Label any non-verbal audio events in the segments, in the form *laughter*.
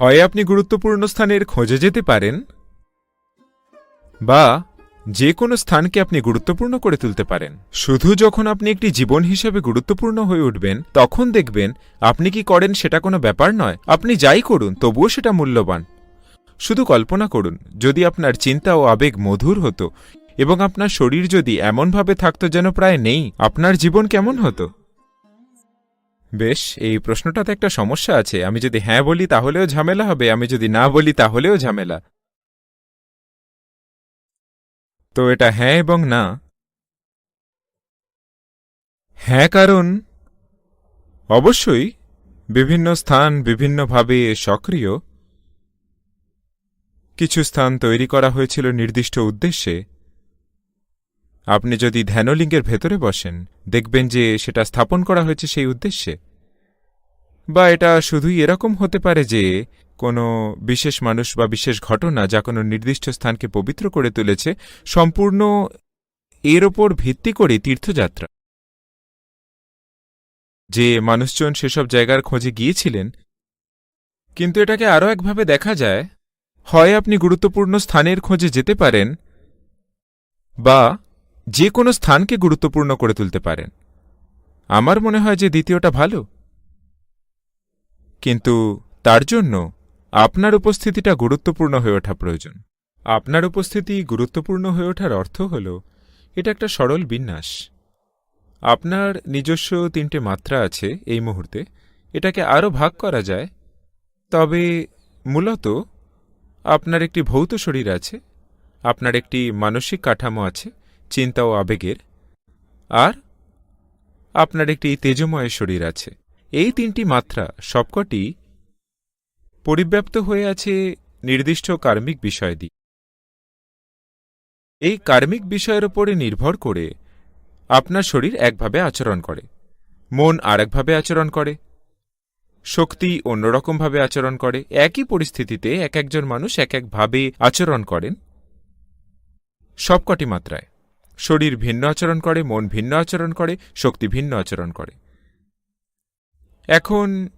হয় আপনি গুরুত্বপূর্ণ স্থানের খোঁজে যেতে পারেন, বা যে কোনো স্থানকে আপনি গুরুত্বপূর্ণ করে তুলতে পারেন। শুধু যখন আপনি একটি জীবন হিসেবে গুরুত্বপূর্ণ হয়ে উঠবেন, তখন দেখবেন আপনি কি করেন সেটা কোনো ব্যাপার নয়। আপনি যাই করুন, তবুও সেটা মূল্যবান। শুধু কল্পনা করুন, যদি আপনার চিন্তা ও আবেগ মধুর হতো এবং আপনার শরীর যদি এমনভাবে থাকতো যেন প্রায় নেই, আপনার জীবন কেমন হতো? বেশ, এই প্রশ্নটাতে একটা সমস্যা আছে। আমি যদি হ্যাঁ বলি তাহলেও ঝামেলা হবে, আমি যদি না বলি তাহলেও ঝামেলা। তো এটা হ্যাঁ এবং না। হ্যাঁ কারণ অবশ্যই বিভিন্ন স্থান বিভিন্নভাবে সক্রিয়। কিছু স্থান তৈরি করা হয়েছিল নির্দিষ্ট উদ্দেশ্যে। আপনি যদি ধ্যানলিঙ্গের ভেতরে বসেন, দেখবেন যে সেটা স্থাপন করা হয়েছে সেই উদ্দেশ্যে। বা এটা শুধুই এরকম হতে পারে যে কোনো বিশেষ মানুষ বা বিশেষ ঘটনা যা কোনো নির্দিষ্ট স্থানকে পবিত্র করে তুলেছে, সম্পূর্ণ এর ওপর ভিত্তি করে তীর্থযাত্রা। যে মানুষজন সেসব জায়গার খোঁজে গিয়েছিলেন, কিন্তু এটাকে আরও একভাবে দেখা যায়, হয় আপনি গুরুত্বপূর্ণ স্থানের খোঁজে যেতে পারেন, বা যে কোনো স্থানকে গুরুত্বপূর্ণ করে তুলতে পারেন। আমার মনে হয় যে দ্বিতীয়টা ভালো। কিন্তু তার জন্য আপনার উপস্থিতিটা গুরুত্বপূর্ণ হয়ে ওঠা প্রয়োজন। আপনার উপস্থিতি গুরুত্বপূর্ণ হয়ে ওঠার অর্থ হল, এটা একটা সরল বিন্যাস। আপনার নিজস্ব তিনটে মাত্রা আছে এই মুহূর্তে, এটাকে আরও ভাগ করা যায়। তবে মূলত, আপনার একটি ভৌত শরীর আছে, আপনার একটি মানসিক কাঠামো আছে চিন্তা ও আবেগের। আর আপনার একটি তেজময় শরীর আছে। এই তিনটি মাত্রা সবকটি পরিব্যাপ্ত হয়ে আছে নির্দিষ্ট কার্মিক বিষয় দিয়ে এই কার্মিক বিষয়ের উপরে নির্ভর করে আপনার শরীর একভাবে আচরণ করে। মন আরেকভাবে আচরণ করে। শক্তি অন্যরকমভাবে আচরণ করে। একই পরিস্থিতিতে এক একজন মানুষ এক একভাবে আচরণ করেন সবকটি মাত্রায়। শরীর ভিন্ন আচরণ করে, মন ভিন্ন আচরণ করে, শক্তি ভিন্ন আচরণ করে। এখন,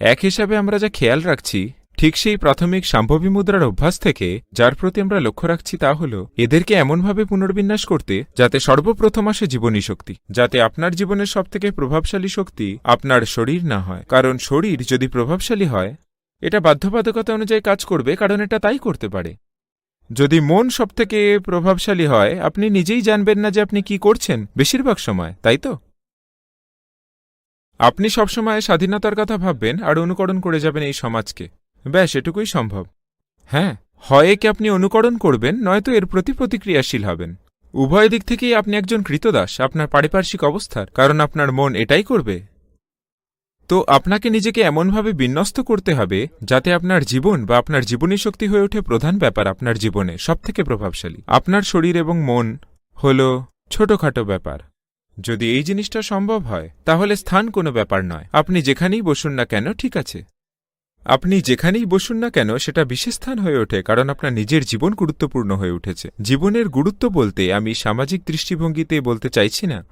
এক হিসাবে আমরা যা খেয়াল রাখছি, ঠিক সেই প্রাথমিক সাম্ভবী মুদ্রার অভ্যাস থেকে, যার প্রতি আমরা লক্ষ্য রাখছি তা হল, এদেরকে এমনভাবে পুনর্বিন্যাস করতে, যাতে সর্বপ্রথম আসে জীবনী শক্তি, যাতে আপনার জীবনের সবথেকে প্রভাবশালী শক্তি আপনার শরীর না হয়। কারণ শরীর যদি প্রভাবশালী হয়, এটা বাধ্যবাধকতা অনুযায়ী কাজ করবে, কারণ এটা তাই করতে পারে। যদি মন সবথেকে প্রভাবশালী হয়, আপনি নিজেই জানবেন না যে আপনি কি করছেন, বেশিরভাগ সময়, তাই তো? আপনি সবসময় স্বাধীনতার কথা ভাববেন আর অনুকরণ করে যাবেন এই সমাজকে। ব্যাস, এটুকুই সম্ভব। হ্যাঁ হয় একে আপনি অনুকরণ করবেন, নয়তো এর প্রতি প্রতিক্রিয়াশীল হবেন। উভয় দিক থেকেই আপনি একজন কৃতদাস, আপনার পারিপার্শ্বিক অবস্থার, কারণ আপনার মন এটাই করবে। তো আপনাকে নিজেকে এমনভাবে বিন্যস্ত করতে হবে যাতে আপনার জীবন বা আপনার জীবনী শক্তি হয়ে ওঠে প্রধান ব্যাপার আপনার জীবনে, সবথেকে প্রভাবশালী। আপনার শরীর এবং মন হল ছোটখাটো ব্যাপার। যদি এই জিনিসটা সম্ভব হয়, তাহলে স্থান কোনো ব্যাপার নয়। আপনি যেখানেই বসুন না কেন, ঠিক আছে। আপনি যেখানেই বসুন না কেন, সেটা বিশেষ স্থান হয়ে ওঠে, কারণ আপনার নিজের জীবন গুরুত্বপূর্ণ হয়ে উঠেছে। জীবনের গুরুত্ব বলতে আমি সামাজিক দৃষ্টিভঙ্গিতে বলতে চাইছি না।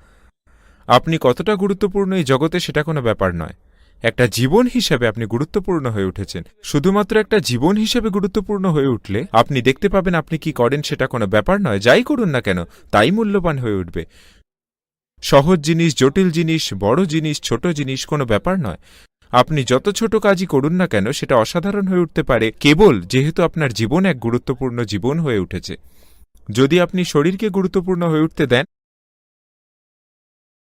আপনি কতটা গুরুত্বপূর্ণ এই জগতে, সেটা কোনো ব্যাপার নয়। একটা জীবন হিসেবে আপনি গুরুত্বপূর্ণ হয়ে উঠেছেন। শুধুমাত্র একটা জীবন হিসেবে গুরুত্বপূর্ণ হয়ে উঠলে আপনি দেখতে পাবেন আপনি কি করেন সেটা কোনো ব্যাপার নয়, যাই করুন না কেন, তাই মূল্যবান হয়ে উঠবে। সহজ জিনিস, জটিল জিনিস, বড় জিনিস, ছোট জিনিস কোনো ব্যাপার নয়। আপনি যত ছোট কাজই করুন না কেন, সেটা অসাধারণ হয়ে উঠতে পারে, কেবল যেহেতু আপনার জীবন এক গুরুত্বপূর্ণ জীবন হয়ে উঠেছে। যদি আপনি শরীরকে গুরুত্বপূর্ণ হয়ে উঠতে দেন,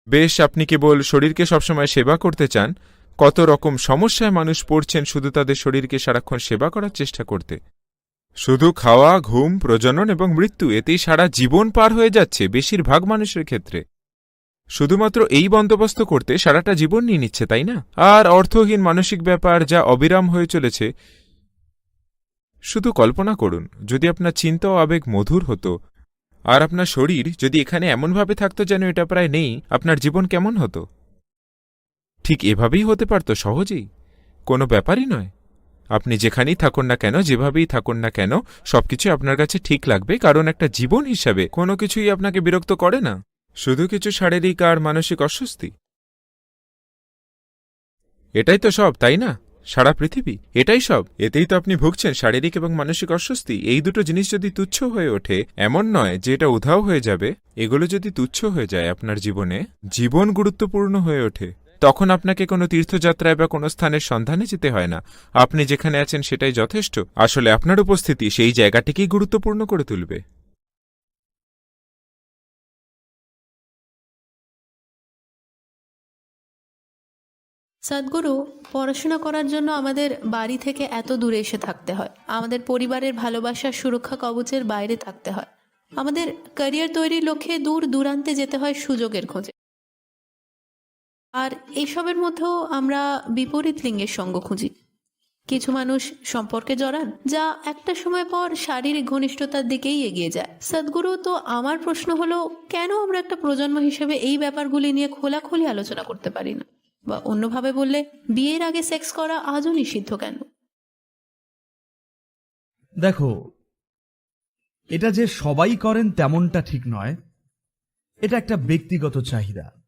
বেশ, আপনি কেবল শরীরকে সবসময় সেবা করতে চান কত রকম সমস্যায় মানুষ পড়ছেন শুধু তাদের শরীরকে সারাক্ষণ সেবা করার চেষ্টা করতে। শুধু খাওয়া, ঘুম, প্রজনন এবং মৃত্যু এতেই সারা জীবন পার হয়ে যাচ্ছে বেশিরভাগ মানুষের ক্ষেত্রে। শুধুমাত্র এই বন্দোবস্ত করতে সারাটা জীবন নিয়ে নিচ্ছে, তাই না? আর অর্থহীন মানসিক ব্যাপার যা অবিরাম হয়ে চলেছে, শুধু কল্পনা করুন, যদি আপনার চিন্তা ও আবেগ মধুর হতো, আর আপনার শরীর যদি এখানে এমনভাবে থাকতো যেন এটা প্রায় নেই, আপনার জীবন কেমন হতো? ঠিক এভাবেই হতে পারত সহজেই। কোনো ব্যাপারই নয়। আপনি যেখানেই থাকুন না কেন, যেভাবেই থাকুন না কেন, সবকিছু আপনার কাছে ঠিক লাগবে, কারণ একটা জীবন হিসাবে কোনো কিছুই আপনাকে বিরক্ত করে না। শুধু কিছু শারীরিক আর মানসিক অস্বস্তি। এটাই তো সব, তাই না? সারা পৃথিবী, এটাই সব। এতেই তো আপনি ভুগছেন শারীরিক এবং মানসিক অস্বস্তি। এই দুটো জিনিস যদি তুচ্ছ হয়ে ওঠে, এমন নয় যে এটা উধাও হয়ে যাবে। এগুলো যদি তুচ্ছ হয়ে যায় আপনার জীবনে, জীবন গুরুত্বপূর্ণ হয়ে ওঠে। তখন আপনাকে কোনো তীর্থযাত্রায় বা কোনো স্থানের সন্ধানে যেতে হয় না। আপনি যেখানে আছেন সেটাই যথেষ্ট। আসলে আপনার উপস্থিতি সেই জায়গাটিকেই গুরুত্বপূর্ণ করে তুলবে। সদ্গুরু, পড়াশোনা করার জন্য আমাদের বাড়ি থেকে এত দূরে এসে থাকতে হয়। আমাদের পরিবারের ভালোবাসার সুরক্ষা কবচের বাইরে থাকতে হয়। আমাদের ক্যারিয়ার তৈরির লক্ষ্যে দূর দূরান্তে যেতে হয় সুযোগের খোঁজে। আর এইসবের মধ্যেও আমরা বিপরীত লিঙ্গের সঙ্গ খুঁজি। কিছু মানুষ সম্পর্কে জড়ান, যা একটা সময় পর শারীরিক ঘনিষ্ঠতার দিকেই এগিয়ে যায়। সদ্গুরু, তো আমার প্রশ্ন হলো, কেন আমরা একটা প্রজন্ম হিসেবে এই ব্যাপারগুলি নিয়ে খোলাখুলি আলোচনা করতে পারি না? বা অন্যভাবে বললে, বিয়ের আগে সেক্স করা আজও নিষিদ্ধ কেন? দেখো, এটা যে সবাই করেন তেমনটা ঠিক নয়। এটা একটা ব্যক্তিগত চাহিদা।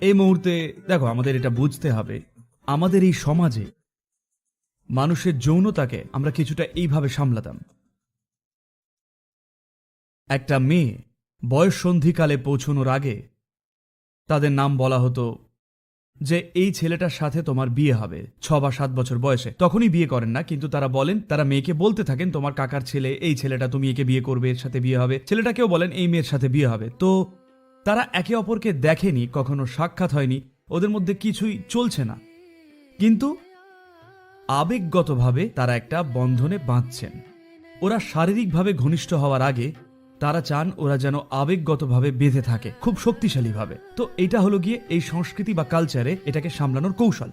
এই মুহূর্তে, দেখো, আমাদের এটা বুঝতে হবে। আমাদের এই সমাজে মানুষের যৌনতাকে আমরা কিছুটা এইভাবে সামলাতাম। একটা মেয়ে বয়স সন্ধিকালে পৌঁছনোর আগে তাদের নাম বলা হতো যে, এই ছেলেটার সাথে তোমার বিয়ে হবে, ছ বা সাত বছর বয়সে। তখনই বিয়ে করেন না, কিন্তু তারা বলেন, তারা মেয়েকে বলতে থাকেন, তোমার কাকার ছেলে, এই ছেলেটা তুমি একে বিয়ে করবে, এর সাথে বিয়ে হবে। ছেলেটাকেও বলেন, এই মেয়ের সাথে বিয়ে হবে। তো তারা একে অপরকে দেখেনি, কখনো সাক্ষাৎ হয়নি, ওদের মধ্যে কিছুই চলছে না। কিন্তু আবেগগতভাবে তারা একটা বন্ধনে বাঁধছেন। ওরা শারীরিকভাবে ঘনিষ্ঠ হওয়ার আগে তারা চান ওরা যেন আবেগগতভাবে বেঁধে থাকে, খুব শক্তিশালীভাবে। তো এটা হলো গিয়ে এই সংস্কৃতি বা কালচারে এটাকে সামলানোর কৌশল।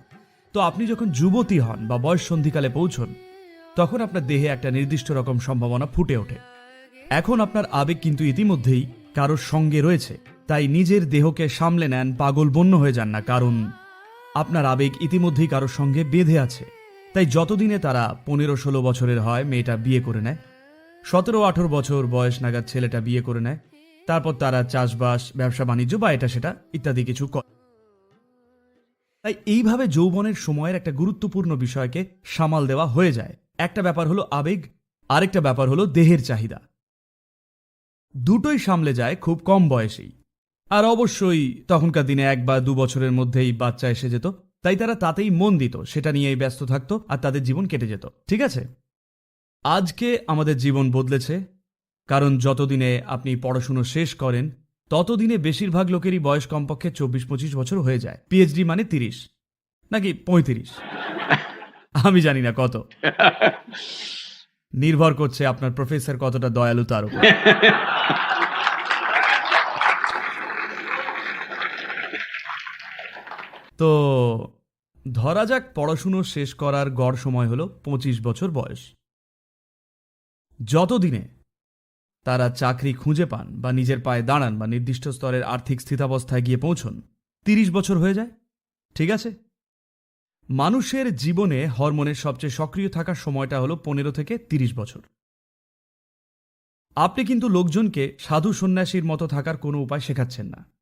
তো আপনি যখন যুবতী হন বা বয়স সন্ধিকালে পৌঁছন, তখন আপনার দেহে একটা নির্দিষ্ট রকম সম্ভাবনা ফুটে ওঠে। এখন আপনার আবেগ কিন্তু ইতিমধ্যেই কারোর সঙ্গে রয়েছে। তাই নিজের দেহকে সামলে নেন পাগল বন্য হয়ে যান না, কারণ আপনার আবেগ ইতিমধ্যেই কারোর সঙ্গে বেঁধে আছে। তাই যতদিনে তারা পনেরো ষোলো বছরের হয়, মেয়েটা বিয়ে করে নেয়। সতেরো আঠেরো বছর বয়স নাগাদ ছেলেটা বিয়ে করে নেয়। তারপর তারা চাষবাস, ব্যবসা, বাণিজ্য বা এটা সেটা ইত্যাদি কিছু করে তাই এইভাবে যৌবনের সময়ের একটা গুরুত্বপূর্ণ বিষয়কে সামাল দেওয়া হয়ে যায়। একটা ব্যাপার হলো আবেগ, আরেকটা ব্যাপার হলো দেহের চাহিদা। দুটোই সামলে যায় খুব কম বয়সেই। আর অবশ্যই তখনকার দিনে এক বা দু বছরের মধ্যেই বাচ্চা এসে যেত তাই তারা তাতেই মন দিত সেটা নিয়েই ব্যস্ত থাকতো আর তাদের জীবন কেটে যেত। ঠিক আছে? আজকে আমাদের জীবন বদলেছে কারণ যতদিনে আপনি পড়াশুনো শেষ করেন ততদিনে বেশিরভাগ লোকেরই বয়স কমপক্ষে চব্বিশ পঁচিশ বছর হয়ে যায়। পিএইচডি মানে তিরিশ নাকি পঁয়ত্রিশ? আমি জানি না কত। *laughs* নির্ভর করছে আপনার প্রফেসর কতটা দয়ালু তার উপর। *laughs* তো ধরা যাক পড়াশুনো শেষ করার গড় সময় হলো পঁচিশ বছর বয়স। যতদিনে তারা চাকরি খুঁজে পান বা নিজের পায়ে দাঁড়ান বা নির্দিষ্ট স্তরের আর্থিক স্থিতাবস্থায় গিয়ে পৌঁছন, তিরিশ বছর হয়ে যায়। ঠিক আছে? মানুষের জীবনে হরমোনের সবচেয়ে সক্রিয় থাকার সময়টা হলো পনেরো থেকে তিরিশ বছর। আপনি কিন্তু লোকজনকে সাধু সন্ন্যাসীর মতো থাকার কোনো উপায় শেখাচ্ছেন না।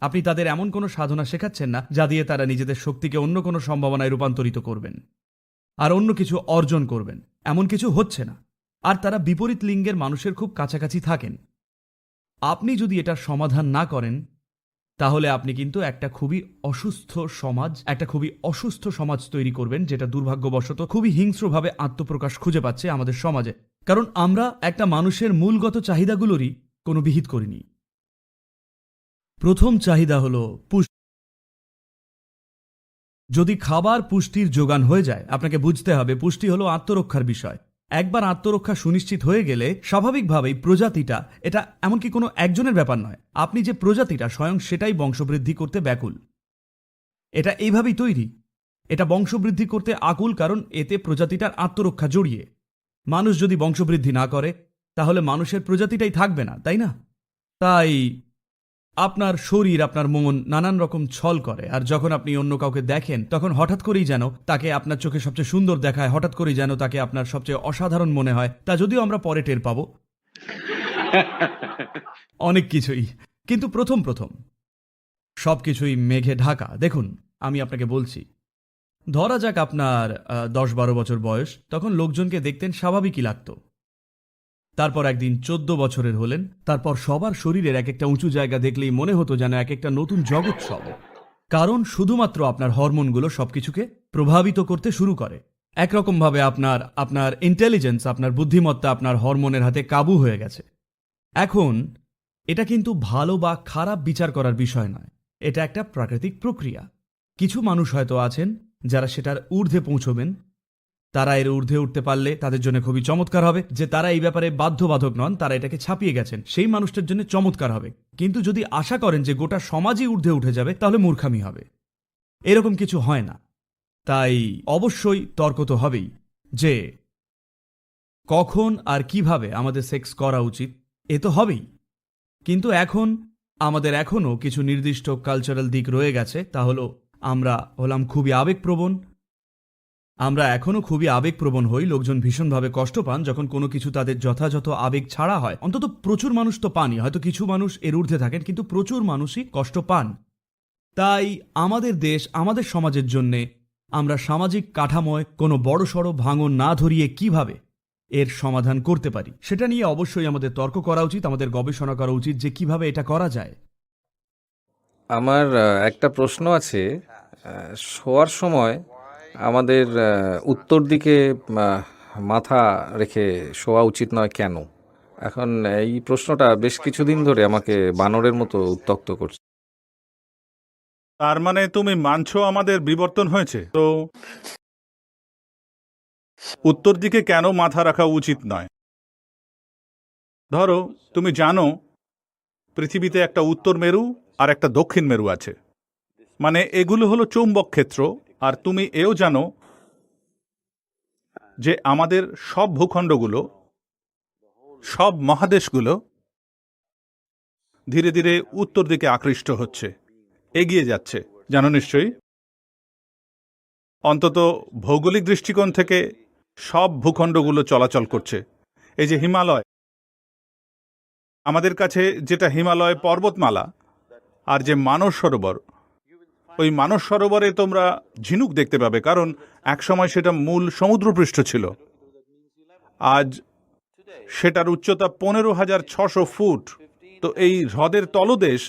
আপনি তাদের এমন কোনো সাধনা শেখাচ্ছেন না, যা দিয়ে তারা নিজেদের শক্তিকে অন্য কোনো সম্ভাবনায় রূপান্তরিত করবেন। আর অন্য কিছু অর্জন করবেন। এমন কিছু হচ্ছে না। আর তারা বিপরীত লিঙ্গের মানুষের খুব কাছাকাছি থাকেন। আপনি যদি এটার সমাধান না করেন, তাহলে আপনি কিন্তু একটা খুবই অসুস্থ সমাজ, একটা খুবই অসুস্থ সমাজ তৈরি করবেন, যেটা দুর্ভাগ্যবশত খুবই হিংস্রভাবে আত্মপ্রকাশ খুঁজে পাচ্ছে আমাদের সমাজে। কারণ আমরা একটা মানুষের মূলগত চাহিদাগুলোরই কোনো বিহিত করিনি। প্রথম চাহিদা হল পুষ্টি। যদি খাবার পুষ্টির যোগান হয়ে যায়, আপনাকে বুঝতে হবে পুষ্টি হলো আত্মরক্ষার বিষয়। একবার আত্মরক্ষা সুনিশ্চিত হয়ে গেলে স্বাভাবিকভাবেই প্রজাতিটা, এটা এমনকি কোনো একজনের ব্যাপার নয়, আপনি যে প্রজাতিটা স্বয়ং সেটাই বংশবৃদ্ধি করতে ব্যাকুল। এটা এইভাবেই তৈরি। এটা বংশবৃদ্ধি করতে আকুল কারণ এতে প্রজাতিটার আত্মরক্ষা জড়িয়ে। মানুষ যদি বংশবৃদ্ধি না করে, তাহলে মানুষের প্রজাতিটাই থাকবে না, তাই না? তাই আপনার শরীর আপনার মন নানান রকম ছল করে। আর যখন আপনি অন্য কাউকে দেখেন তখন হঠাৎ করেই যেন তাকে আপনার চোখে সবচেয়ে সুন্দর দেখায় হঠাৎ করেই যেন তাকে আপনার সবচেয়ে অসাধারণ মনে হয় তা যদিও আমরা পরে টের পাবো। *laughs* অনেক কিছুই। কিন্তু প্রথম প্রথম সব কিছুই মেঘে ঢাকা। দেখুন আমি আপনাকে বলছি ধরা যাক আপনার দশ বারো বছর বয়স তখন লোকজনকে দেখতেন স্বাভাবিকই লাগতো। তারপর একদিন চোদ্দ বছরের হলেন, তারপর সবার শরীরের এক একটা উঁচু জায়গা দেখলেই মনে হতো যেন এক একটা নতুন জগৎ সব কারণ শুধুমাত্র আপনার হরমোনগুলো সবকিছুকে প্রভাবিত করতে শুরু করে। একরকমভাবে আপনার আপনার ইন্টেলিজেন্স আপনার বুদ্ধিমত্তা আপনার হরমোনের হাতে কাবু হয়ে গেছে। এখন, এটা কিন্তু ভালো বা খারাপ বিচার করার বিষয় নয়। এটা একটা প্রাকৃতিক প্রক্রিয়া। কিছু মানুষ হয়তো আছেন যারা সেটার ঊর্ধ্বে পৌঁছবেন তারা এর ঊর্ধ্বে উঠতে পারলে তাদের জন্য খুবই চমৎকার হবে। যে তারা এই ব্যাপারে বাধ্যবাধক নন, তারা এটাকে ছাপিয়ে গেছেন। সেই মানুষটার জন্য চমৎকার হবে। কিন্তু যদি আশা করেন যে গোটা সমাজই ঊর্ধ্বে উঠে যাবে, তাহলে মূর্খামি হবে। এরকম কিছু হয় না। তাই অবশ্যই তর্ক তো হবেই যে কখন আর কীভাবে আমাদের সেক্স করা উচিত, এ তো হবেই। কিন্তু এখন আমাদের এখনও কিছু নির্দিষ্ট কালচারাল দিক রয়ে গেছে। তা হলো আমরা হলাম খুবই আবেগপ্রবণ আমরা এখনও খুবই আবেগপ্রবণ হই, লোকজন ভীষণভাবে কষ্ট পান, যখন কোনো কিছু তাদের যথাযথ আবেগ ছাড়া হয়। অন্তত প্রচুর মানুষ তো পানই, হয়তো কিছু মানুষ এর ঊর্ধ্বে থাকেন, কিন্তু প্রচুর মানুষই কষ্ট পান। তাই আমাদের দেশ, আমাদের সমাজের জন্যে আমরা সামাজিক কাঠামোয় কোনো বড়সড় ভাঙন না ধরিয়ে কীভাবে এর সমাধান করতে পারি, সেটা নিয়ে অবশ্যই আমাদের তর্ক করা উচিত, আমাদের গবেষণা করা উচিত যে কীভাবে এটা করা যায়। আমার একটা প্রশ্ন আছে শোয়ার সময় আমাদের উত্তর দিকে মাথা রেখে শোয়া উচিত নয় কেন? এখন এই প্রশ্নটা বেশ কিছুদিন ধরে আমাকে বানরের মতো উত্তক্ত করছে। তার মানে তুমি মানছো আমাদের বিবর্তন হয়েছে? তো উত্তর দিকে কেন মাথা রাখা উচিত নয়? ধরো, তুমি জানো পৃথিবীতে একটা উত্তর মেরু আর একটা দক্ষিণ মেরু আছে। মানে এগুলো হলো চৌম্বক ক্ষেত্র আর তুমি এও জানো যে আমাদের সব ভূখণ্ডগুলো, সব মহাদেশগুলো ধীরে ধীরে উত্তর দিকে আকৃষ্ট হচ্ছে, এগিয়ে যাচ্ছে। জানো নিশ্চয়ই? অন্তত ভৌগোলিক দৃষ্টিকোণ থেকে সব ভূখণ্ডগুলো চলাচল করছে। এই যে হিমালয়, আমাদের কাছে যেটা হিমালয় পর্বতমালা আর যে মানস সরোবর ওই মানস সরোবরে তোমরা ঝিনুক দেখতে পাবে, কারণ একসময় সেটা মূল সমুদ্রপৃষ্ঠ ছিল। আজ সেটার উচ্চতা পনেরো হাজার ছশো ফুট। তো এই হ্রদের তলদেশ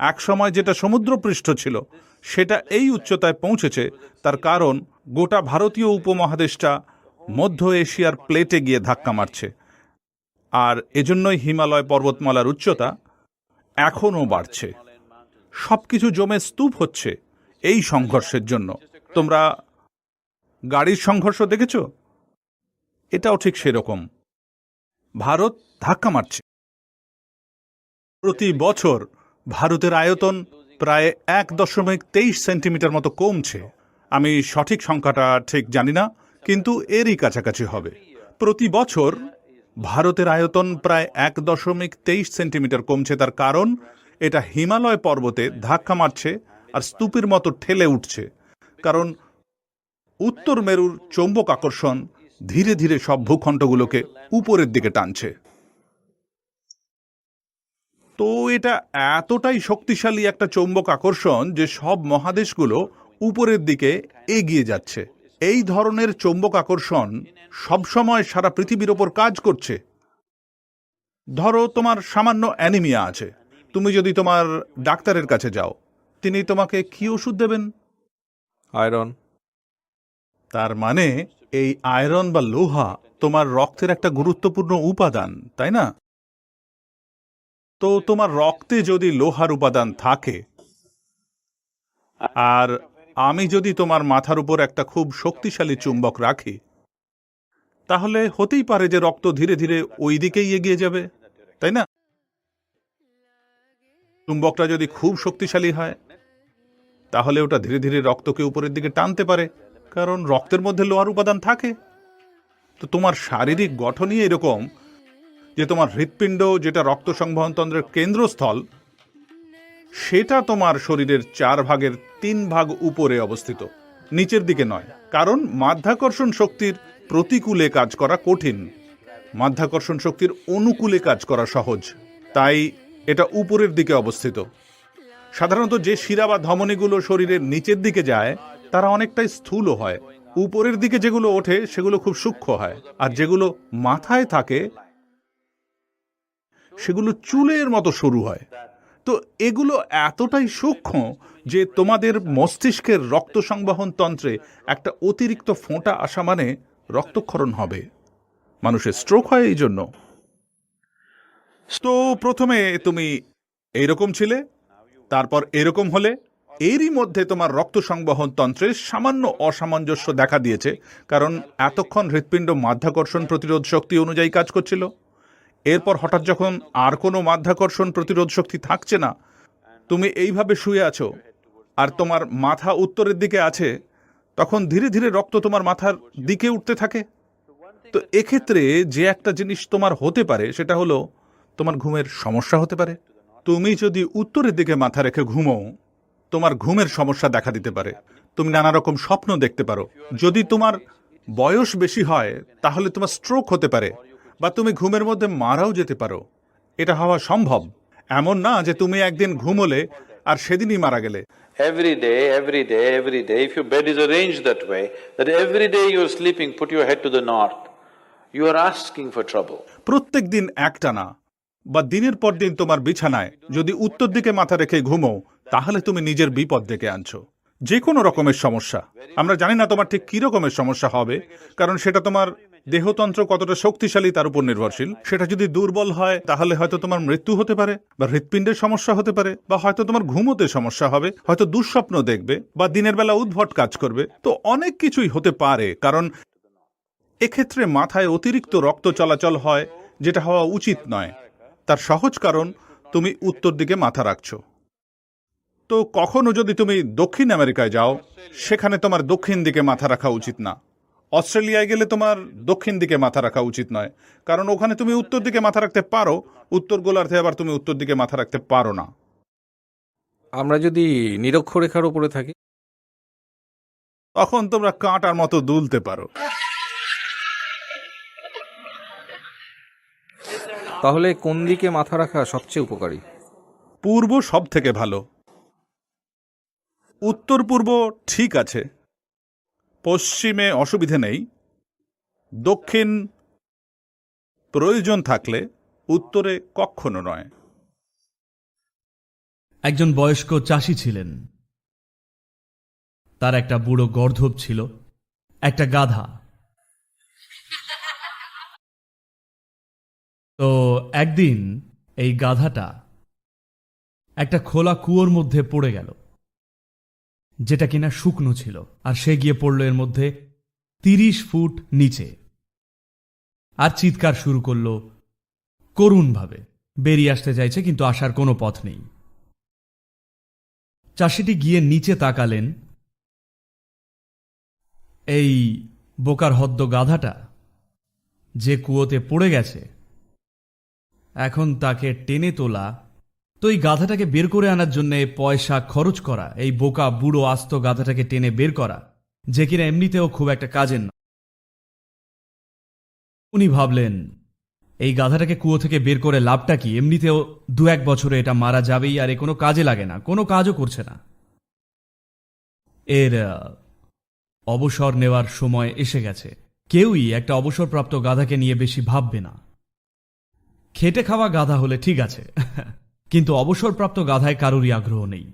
একসময় যেটা সমুদ্রপৃষ্ঠ ছিল, সেটা এই উচ্চতায় পৌঁছেছে। তার কারণ গোটা ভারতীয় উপমহাদেশটা মধ্য এশিয়ার প্লেটে গিয়ে ধাক্কা মারছে। আর এজন্যই হিমালয় পর্বতমালার উচ্চতা এখনও বাড়ছে। সবকিছু জমে স্তূপ হচ্ছে এই সংঘর্ষের জন্য। তোমরা গাড়ির সংঘর্ষ দেখেছ? এটাও ঠিক সেরকম। ভারত ধাক্কা মারছে। প্রতি বছর ভারতের আয়তন প্রায় এক দশমিক তেইশ সেন্টিমিটার মতো কমছে। আমি সঠিক সংখ্যাটা ঠিক জানি না, কিন্তু এরই কাছাকাছি হবে। প্রতি বছর ভারতের আয়তন প্রায় এক দশমিক তেইশ সেন্টিমিটার কমছে তার কারণ এটা হিমালয় পর্বতে ধাক্কা মারছে আর স্তূপের মতো ঠেলে উঠছে। কারণ উত্তর মেরুর চৌম্বক আকর্ষণ ধীরে ধীরে সব ভূখণ্ডগুলোকে উপরের দিকে টানছে। তো এটা এতটাই শক্তিশালী একটা চৌম্বক আকর্ষণ যে সব মহাদেশগুলো উপরের দিকে এগিয়ে যাচ্ছে। এই ধরনের চৌম্বক আকর্ষণ সবসময় সারা পৃথিবীর ওপর কাজ করছে। ধরো তোমার সামান্য অ্যানিমিয়া আছে। তুমি যদি তোমার ডাক্তারের কাছে যাও তিনি তোমাকে কি ওষুধ দেবেন? আয়রন। তার মানে এই আয়রন বা লোহা তোমার রক্তের একটা গুরুত্বপূর্ণ উপাদান তাই না? তো তোমার রক্তে যদি লোহার উপাদান থাকে আর আমি যদি তোমার মাথার উপর একটা খুব শক্তিশালী চুম্বক রাখি তাহলে হতেই পারে যে রক্ত ধীরে ধীরে ওই দিকেই এগিয়ে যাবে তাই না? চুম্বকটা যদি খুব শক্তিশালী হয়, তাহলে ওটা ধীরে ধীরে রক্তকে উপরের দিকে টানতে পারে, কারণ রক্তের মধ্যে লোহার উপাদান থাকে। তো তোমার শারীরিক গঠনই এরকম যে তোমার হৃৎপিণ্ড, যেটা রক্ত সংবহনতন্ত্রের কেন্দ্রস্থল, সেটা তোমার শরীরের চার ভাগের তিন ভাগ উপরে অবস্থিত, নিচের দিকে নয়। কারণ মাধ্যাকর্ষণ শক্তির প্রতিকূলে কাজ করা কঠিন। মাধ্যাকর্ষণ শক্তির অনুকূলে কাজ করা সহজ। তাই এটা উপরের দিকে অবস্থিত। সাধারণত যে শিরা বা ধমনীগুলো শরীরের নিচের দিকে যায়, তারা অনেকটাই স্থূল হয়। উপরের দিকে যেগুলো ওঠে, সেগুলো খুব সূক্ষ্ম হয়। আর যেগুলো মাথায় থাকে, সেগুলো চুলের মতো সরু হয়। তো এগুলো এতটাই সূক্ষ্ম যে তোমাদের মস্তিষ্কের রক্ত সংবহন তন্ত্রে একটা অতিরিক্ত ফোঁটা আসা মানে রক্তক্ষরণ হবে। মানুষের স্ট্রোক হয় এই জন্য তো প্রথমে তুমি এইরকম ছিলে, তারপর এরকম হলে, এরই মধ্যে তোমার রক্ত সংবহন তন্ত্রে সামান্য অসামঞ্জস্য দেখা দিয়েছে, কারণ এতক্ষণ হৃৎপিণ্ড মাধ্যাকর্ষণ প্রতিরোধ শক্তি অনুযায়ী কাজ করছিল। এরপর হঠাৎ যখন আর কোনো মাধ্যাকর্ষণ প্রতিরোধ শক্তি থাকছে না, তুমি এইভাবে শুয়ে আছো, আর তোমার মাথা উত্তরের দিকে আছে, তখন ধীরে ধীরে রক্ত তোমার মাথার দিকে উঠতে থাকে। তো এক্ষেত্রে যে একটা জিনিস তোমার হতে পারে, সেটা হলো তোমার ঘুমের সমস্যা হতে পারে। তুমি যদি উত্তরের দিকে মাথা রেখে ঘুমো তোমার ঘুমের সমস্যা দেখা দিতে পারে। তুমি নানা রকম স্বপ্ন দেখতে পারো। যদি তোমার বয়স বেশি হয় তাহলে তোমার স্ট্রোক হতে পারে বা তুমি ঘুমের মধ্যে মারাও যেতে পারো। এটা হওয়া সম্ভব। এমন না যে তুমি একদিন ঘুমোলে আর সেদিনই মারা গেলে। Every day, every day, every day, if your bed is arranged that way, that every day you're sleeping, put your head to the north, you are asking for trouble. একটানা বা দিনের পর দিন তোমার বিছানায় যদি উত্তর দিকে মাথা রেখে ঘুমো, তাহলে তুমি নিজের বিপদ ডেকে আনছো। যে কোনো রকমের সমস্যা। আমরা জানি না তোমার ঠিক কী রকমের সমস্যা হবে, কারণ সেটা তোমার দেহতন্ত্র কতটা শক্তিশালী তার উপর নির্ভরশীল। সেটা যদি দুর্বল হয়, তাহলে হয়তো তোমার মৃত্যু হতে পারে, বা হৃৎপিণ্ডের সমস্যা হতে পারে, বা হয়তো তোমার ঘুমোতে সমস্যা হবে, হয়তো দুঃস্বপ্ন দেখবে, বা দিনের বেলা উদ্ভট কাজ করবে। তো অনেক কিছুই হতে পারে, কারণ এক্ষেত্রে মাথায় অতিরিক্ত রক্ত চলাচল হয়, যেটা হওয়া উচিত নয়। তার সহজ কারণ তুমি উত্তর দিকে মাথা রাখছ। তো কখনো যদি তুমি দক্ষিণ আমেরিকায় যাও সেখানে তোমার দক্ষিণ দিকে মাথা রাখা উচিত না। অস্ট্রেলিয়ায় গেলে তোমার দক্ষিণ দিকে মাথা রাখা উচিত নয়। কারণ ওখানে তুমি উত্তর দিকে মাথা রাখতে পারো উত্তর গোলার্ধে আবার তুমি উত্তর দিকে মাথা রাখতে পারো না। আমরা যদি নিরক্ষরেখার উপরে থাকি? তখন তোমরা কাঁটার মতো দুলতে পারো। তাহলে কোন দিকে মাথা রাখা সবচেয়ে উপকারী? পূর্ব সব থেকে ভালো। উত্তর পূর্ব ঠিক আছে। পশ্চিমে অসুবিধে নেই। দক্ষিণ প্রয়োজন থাকলে উত্তরে কখনো নয়। একজন বয়স্ক চাষি ছিলেন। তার একটা বুড়ো গর্ধব ছিল একটা গাধা। তো একদিন এই গাধাটা একটা খোলা কুয়োর মধ্যে পড়ে গেল, যেটা কিনা শুকনো ছিল, আর সে গিয়ে পড়ল এর মধ্যে তিরিশ ফুট নিচে। আর চিৎকার শুরু করল, করুণভাবে, বেরিয়ে আসতে চাইছে, কিন্তু আসার কোনো পথ নেই। চাষিটি গিয়ে নিচে তাকালেন, এই বোকার হদ্দ গাধাটা যে কুয়োতে পড়ে গেছে এখন তাকে টেনে তোলা। তো এই গাধাটাকে বের করে আনার জন্য পয়সা খরচ করা, এই বোকা বুড়ো আস্ত গাধাটাকে টেনে বের করা, যে কিনা এমনিতেও খুব একটা কাজের না। উনি ভাবলেন, এই গাধাটাকে কুয়ো থেকে বের করে লাভটা কি? এমনিতেও দু এক বছরে এটা মারা যাবেই, আর এ কোনো কাজে লাগে না, কোনো কাজও করছে না। এর, অবসর নেওয়ার সময় এসে গেছে। কেউই একটা অবসরপ্রাপ্ত গাধাকে নিয়ে বেশি ভাববে না। খেটে খাওয়া গাধা হলে ঠিক আছে, *laughs* কিন্তু অবসরপ্রাপ্ত গাধায় কারোরই আগ্রহ নেই।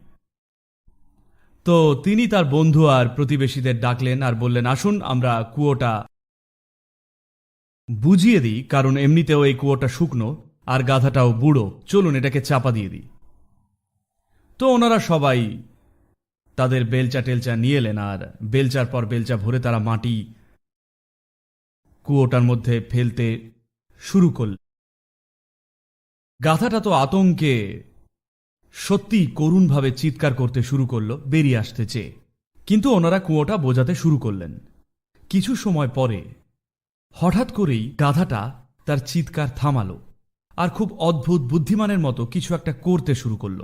তো তিনি তার বন্ধু আর প্রতিবেশীদের ডাকলেন আর বললেন, আসুন, আমরা কুয়োটা বুঝিয়ে দিই, কারণ এমনিতেও এই কুয়োটা শুকনো আর গাধাটাও বুড়ো। চলুন, এটাকে চাপা দিয়ে দিই। তো ওনারা সবাই তাদের বেলচা টেলচা নিয়ে এলেন আর বেলচার পর বেলচা ভরে তারা মাটি কুয়োটার মধ্যে ফেলতে শুরু করল গাধাটা তো আতঙ্কে সত্যি করুণভাবে চিৎকার করতে শুরু করল, বেরিয়ে আসতে চেয়ে কিন্তু ওনারা কুয়োটা বোঝাতে শুরু করলেন। কিছু সময় পরে হঠাৎ করেই গাধাটা তার চিৎকার থামালো আর খুব অদ্ভুত বুদ্ধিমানের মতো কিছু একটা করতে শুরু করল।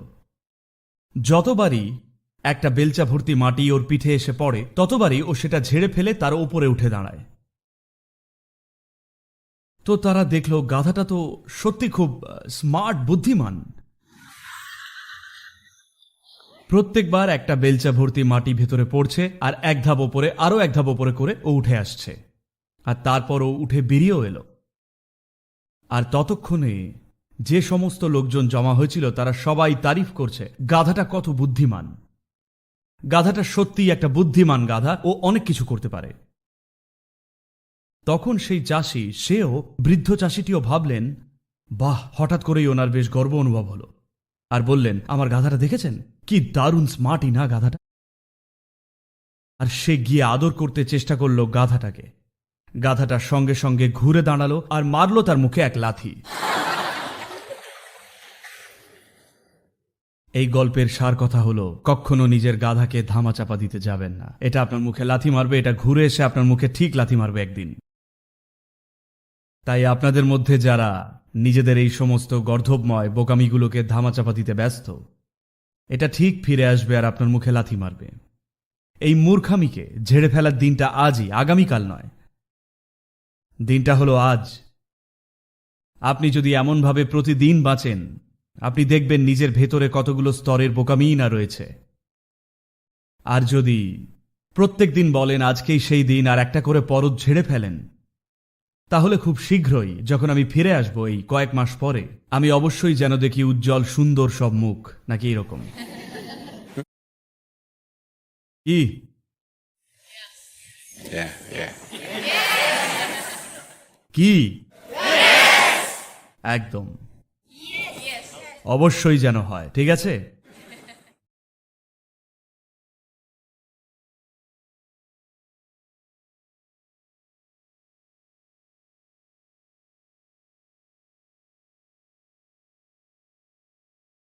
যতবারই একটা বেলচা ভর্তি মাটি ওর পিঠে এসে পড়ে, ততবারই ও সেটা ঝেড়ে ফেলে তার ওপরে উঠে দাঁড়ায়। তো তারা দেখল গাধাটা তো সত্যি খুব স্মার্ট বুদ্ধিমান। প্রত্যেকবার একটা বেলচা ভর্তি মাটি ভেতরে পড়ছে আর এক ধাপ ওপরে আরও এক ধাপ ওপরে করে ও উঠে আসছে। আর তারপর ও উঠে বেরিয়েও এলো। আর ততক্ষণে যে সমস্ত লোকজন জমা হয়েছিল, তারা সবাই তারিফ করছে, গাধাটা কত বুদ্ধিমান। গাধাটা সত্যিই একটা বুদ্ধিমান গাধা, ও অনেক কিছু করতে পারে। তখন সেই চাষি, সেও বৃদ্ধ চাষিটিও ভাবলেন, বাহ, হঠাৎ করেই ওনার বেশ গর্ব অনুভব হলো। আর বললেন, আমার গাধাটা দেখেছেন? কি দারুণ স্মার্টই না গাধাটা? আর সে গিয়ে আদর করতে চেষ্টা করল গাধাটাকে। গাধাটা সঙ্গে সঙ্গে ঘুরে দাঁড়াল আর মারলো তার মুখে এক লাথি। এই গল্পের সার কথা হলো, কখনো নিজের গাধাকে ধামাচাপা দিতে যাবেন না। এটা আপনার মুখে লাথি মারবে, এটা ঘুরে এসে আপনার মুখে ঠিক লাথি মারবে একদিন। তাই আপনাদের মধ্যে যারা নিজেদের এই সমস্ত গর্ধবময় বোকামিগুলোকে ধামাচাপা দিতে ব্যস্ত, এটা ঠিক ফিরে আসবে আর আপনার মুখে লাথি মারবে। এই মূর্খামিকে ঝেড়ে ফেলার দিনটা আজই, আগামীকাল নয়। দিনটা হলো আজ। আপনি যদি এমনভাবে প্রতিদিন বাঁচেন, আপনি দেখবেন নিজের ভেতরে কতগুলো স্তরের বোকামিই না রয়েছে। আর যদি প্রত্যেক দিন বলেন, আজকেই সেই দিন, আর একটা করে পরত ঝেড়ে ফেলেন তাহলে খুব শীঘ্রই যখন আমি ফিরে আসব এই কয়েক মাস পরে আমি অবশ্যই যেন দেখি উজ্জ্বল সুন্দর সব মুখ নাকি এরকম? yeah. কি? একদম। অবশ্যই যেন হয় ঠিক আছে?